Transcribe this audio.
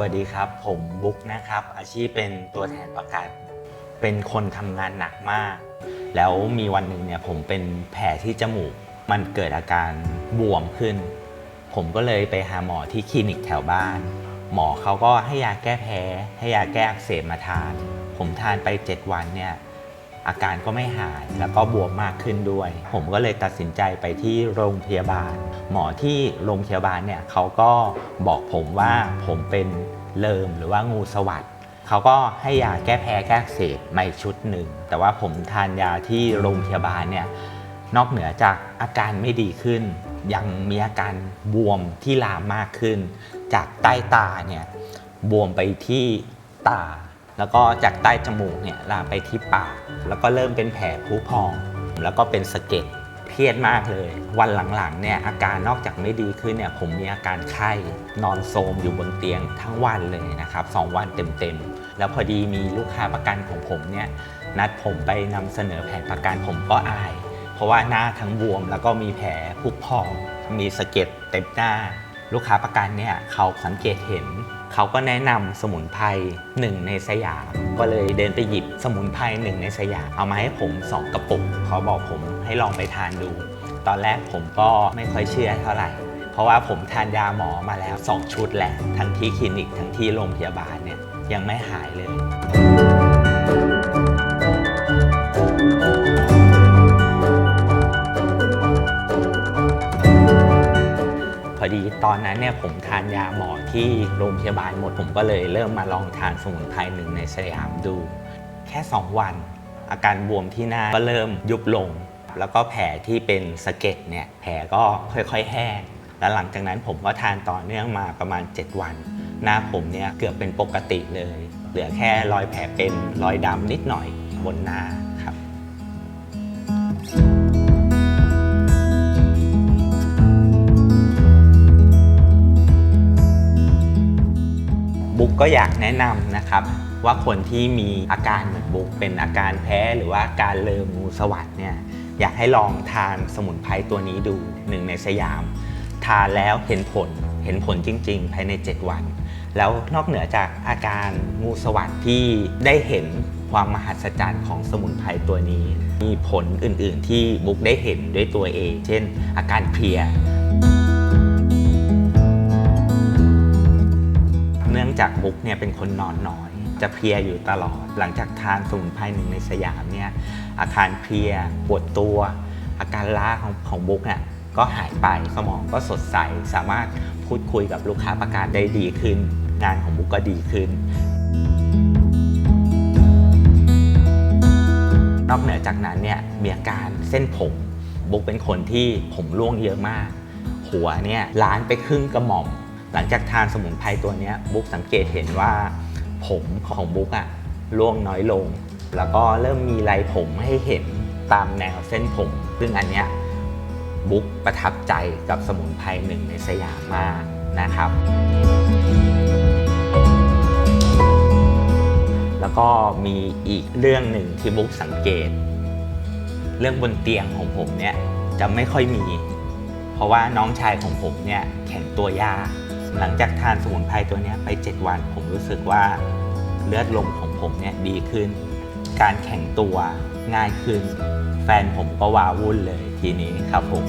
วัสดีครับ ผมบุ๊กนะครับ อาชีพเป็นตัวแทนประกันเป็นคนทำงานหนักมาก แล้วมีวันหนึ่งเนี่ยผมเป็นแผลที่จมูก มันเกิดอาการบวมขึ้น ผมก็เลยไปหาหมอที่คลินิกแถวบ้าน หมอเขาก็ให้ยาแก้แพ้ ให้ยาแก้อักเสบมาทาน ผมทานไป 7 วันเนี่ย อาการก็ไม่หายแล้วก็บวมมากขึ้นด้วย ผมก็เลยตัดสินใจไปที่โรงพยาบาล หมอที่โรงพยาบาลเนี่ยเขาก็บอกผมว่าผมเป็นเลิมหรือว่างูสวัสดเขาก็ให้ยาแก้แพ้แก้เสบมาอีกชุดหนึ่ง แต่ว่าผมทานยาที่โรงพยาบาลเนี่ยนอกเหนือจากอาการไม่ดีขึ้น ยังมีอาการบวมที่ลามมากขึ้น จากใต้ตาเนี่ยบวมไปที่ตา แล้วก็จากใต้จมูกเนี่ยลามไปที่ปาก แล้วก็เริ่มเป็นแผลผุพอง แล้วก็เป็นสะเก็ดเครียดมากเลย วันหลังๆเนี่ยอาการนอกจากไม่ดีขึ้นเนี่ยผมมีอาการไข้นอนโซมอยู่บนเตียงทั้งวันเลยนะครับสองวันเต็มๆ แล้วพอดีมีลูกค้าประกันของผมเนี่ยนัดผมไปนำเสนอแผนประกันผมก็อาย เพราะว่าหน้าทั้งบวมแล้วก็มีแผลผุพอง มีสะเก็ดเต็มหน้า ลูกค้าประกันเนี่ยเขาสังเกตเห็น เขาก็แนะนำสมุนไพรหนึ่งในสยาม ก็เลยเดินไปหยิบสมุนไพรหนึ่งในสยาม เอามาให้ผม 2 กระปุกเขาบอกผมให้ลองไปทานดู ตอนแรกผมก็ไม่ค่อยเชื่อเท่าไหร่ เพราะว่าผมทานยาหมอมาแล้ว 2 ชุดแหละ ทั้งที่คลินิกทั้งที่โรงพยาบาลเนี่ยยังไม่หายเลย อดีตอนนั้นเนี่ยผมทานยาหมอที่โรงพยาบาลหมด ผมก็เลยเริ่มมาลองทานสมุนไพรหนึ่งในสยามดู แค่ 2 วัน อาการบวมที่หน้าก็เริ่มยุบลง แล้วก็แผลที่เป็นสะเก็ดเนี่ยแผลก็ค่อยๆแห้งแล้วหลังจากนั้นผมก็ทานต่อเนื่องมาประมาณ 7 วัน หน้าผมเนี่ยเกือบเป็นปกติเลย เหลือแค่รอยแผลเป็นรอยดำนิดหน่อยบนหน้า ก็อยากแนะนำนะครับว่าคนที่มีอาการเหมือนบุกเป็นอาการแพ้หรือว่าการเลองูสวัสดเนี่ยอยากให้ลองทานสมุนไพรตัวนี้ดูหนึ่งในสยาม ทานแล้วเห็นผลเห็นผลจริง ๆ ภายใน 7 วัน แล้วนอกเหนือจากอาการงูสวัสดที่ได้เห็นความมหัศจรรย์ของสมุนไพรตัวนี้ มีผลอื่นๆ ที่บุ๊กได้เห็นด้วยตัวเอง เช่น อาการเพลีย นื่องจากบุ๊กเนี่ยเป็นคนนอนน้อย จะเพลียอยู่ตลอด หลังจากทานสมุนไพรหนึ่งในสยามเนี่ยอาการเพลียปวดตัว อาการล้าของของบุ๊กเนี่ยก็หายไปสมองก็สดใส สามารถพูดคุยกับลูกค้าประกันได้ดีขึ้น งานของบุ๊กก็ดีขึ้น นอกเหนือจากนั้นเนี่ยมีอาการเส้นผม บุ๊กเป็นคนที่ผมร่วงเยอะมาก หัวเนี่ยล้านไปครึ่งกระหม่อม หลังจากทานสมุนไพรตัวนี้บุ๊กสังเกตเห็นว่า ผมของบุ๊กอะร่วงน้อยลง แล้วก็เริ่มมีลายผมให้เห็นตามแนวเส้นผม ซึ่งอันเนี้ยบุ๊กประทับใจกับสมุนไพรหนึ่งในสยามมากนะครับ แล้วก็มีอีกเรื่องหนึ่งที่บุ๊กสังเกต เรื่องบนเตียงของผมเนี่ยจะไม่ค่อยมี เพราะว่าน้องชายของผมเนี่ยแข็งตัวยาก หลังจากทานสมุนไพรตัวนี้ไป 7 วัน ผมรู้สึกว่าเลือดลมของผมเนี่ยดีขึ้น การแข่งตัวง่ายขึ้น แฟนผมก็วาวุ่นเลยทีนี้ครับผม